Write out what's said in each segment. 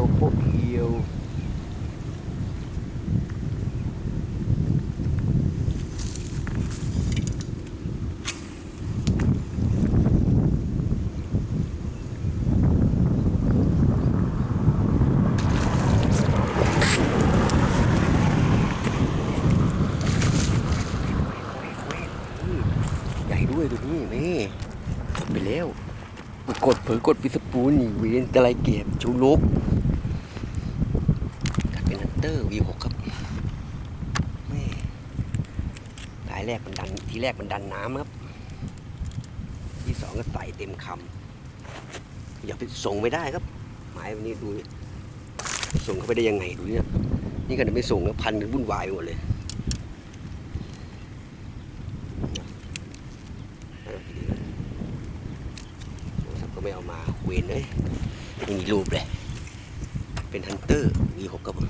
ยวพวกเกียวด้วยดูนี่นี่ไปแล้ว กดเผือกดปิสปูนี่เวียนกระไรเก็บชูลก เตอร์ V6 ครับแม่รายแรกมันดันทีแรกมันดันน้ำครับ ที่สองก็ใส่เต็มคำอย่าไปส่งไม่ได้ครับ หมายวันนี้ดูส่งเข้าไปได้ยังไงดูเนี่ยนี่ก็จะไม่ส่งแล้วพันกันวุ่นวายไปหมดเลยก็ไม่เอามาเวนเลยไม่มีรูปเลย เป็นฮันเตอร์ V6 ครับผม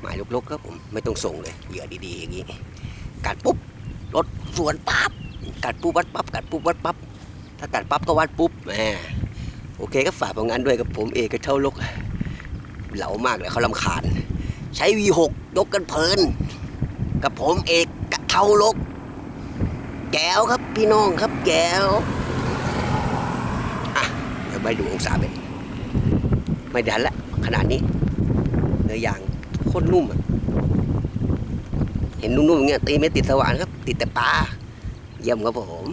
หมายลกๆครับผมไม่ต้องส่งเลยเหยื่อดีๆอย่างนี้กัดปุ๊บรถสวนปั๊บกัดปุ๊บวัดปั๊บกัดปุ๊บวัดปั๊บถ้ากัดปั๊บก็วัดปุ๊บแหมโอเคก็ฝากผลงานด้วยกับผมเอกกระเท่าลกเหลามากเลยเขาลำคาญ ใช้ V6 ยกกันเพลิน กับผมเอกกะเท่าลก แก้วครับพี่น้องครับแก้วอะเดี๋ยวไปดูองศาเป็นไม่ดันละ ขนาดนี้ เนื้อยางโคตรนุ่มเห็นนุ่มๆอย่างเงี้ยตีไม่ติดสว่านครับ ติดแต่ปลาเยี่ยมครับผม